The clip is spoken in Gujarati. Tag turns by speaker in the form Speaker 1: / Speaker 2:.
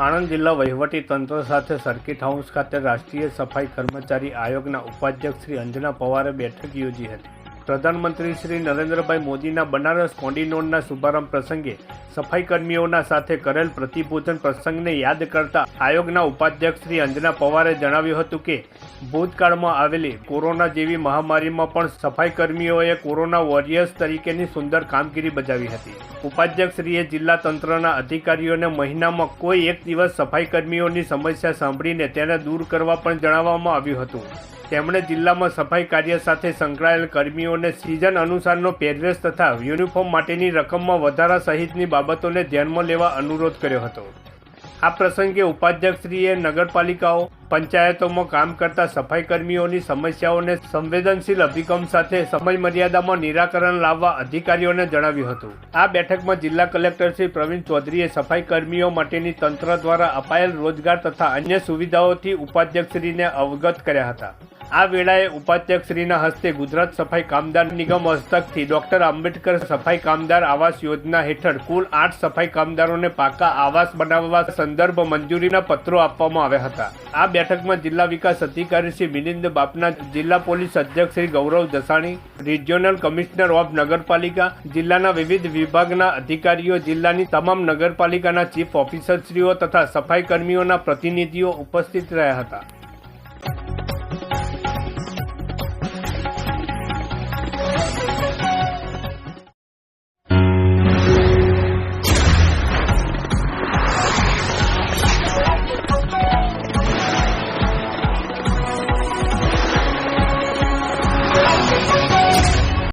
Speaker 1: આણંદ જિલ્લા વહીવટી તંત્ર સાથે સર્કિટ હાઉસ ખાતે રાષ્ટ્રીય સફાઈ કર્મચારી આયોગના ઉપાધ્યક્ષ શ્રી અંજના પવારે બેઠક યોજી હતી. પ્રધાનમંત્રી શ્રી નરેન્દ્રભાઈ મોદીના બનારસ કોન્ડિનોરના શુભારંભ પ્રસંગે સફાઈ કર્મીઓના સાથે કરેલ પ્રતિભોજન પ્રસંગને યાદ કરતા આયોગના ઉપાધ્યક્ષ શ્રી અંજના પવારે જણાવ્યું હતું કે, ભૂતકાળમાં આવેલી કોરોના જેવી મહામારીમાં પણ સફાઈ કર્મીઓએ કોરોના વોરિયર્સ તરીકેની સુંદર કામગીરી બજાવી હતી. ઉપાધ્યક્ષશ્રીએ જિલ્લા તંત્રના અધિકારીઓને મહિનામાં કોઈ એક દિવસ સફાઈ કર્મીઓની સમસ્યા સાંભળીને તેને દૂર કરવા પણ જણાવવામાં આવ્યું હતું. તેમણે જિલ્લામાં સફાઈ કાર્ય સાથે સંકળાયેલ કર્મીઓને સિઝન અનુસારનો પહેરવેશ તથા યુનિફોર્મ માટેની રકમમાં વધારા સહિતની બાબતોને ધ્યાનમાં લેવા અનુરોધ કર્યો હતો. આ પ્રસંગે ઉપાધ્યક્ષશ્રીએ નગરપાલિકાઓ, પંચાયતોમાં કામ કરતા સફાઈ કર્મીઓની સમસ્યાઓને સંવેદનશીલ અભિગમ સાથે સમય મર્યાદામાં નિરાકરણ લાવવા અધિકારીઓને જણાવ્યું હતું. આ બેઠકમાં જિલ્લા કલેક્ટર શ્રી પ્રવીણ ચૌધરીએ સફાઈ કર્મીઓ માટેની તંત્ર દ્વારા અપાયેલ રોજગાર તથા અન્ય સુવિધાઓથી ઉપાધ્યક્ષશ્રીને અવગત કર્યા હતા. આ વેળાએ ઉપાધ્યક્ષશ્રીના હસ્તે ગુજરાત સફાઈ કામદાર નિગમ હસ્તકથી ડોક્ટર આંબેડકર સફાઈ કામદાર આવાસ યોજના હેઠળ કુલ આઠ સફાઈ કામદારોને પાકા આવાસ બનાવવા સંદર્ભ મંજૂરીના પત્રો આપવામાં આવ્યા હતા. આ બેઠકમાં જિલ્લા વિકાસ અધિકારી શ્રી મિલિંદ બાપના, જિલ્લા પોલીસ અધ્યક્ષ Shri Gaurav Jasani regional commissioner of નગરપાલિકા, જિલ્લાના વિવિધ વિભાગના અધિકારીઓ, જિલ્લાની તમામ નગરપાલિકાના ચીફ ઓફિસરશ્રીઓ તથા સફાઈ કર્મીઓના પ્રતિનિધિઓ ઉપસ્થિત રહ્યા હતા.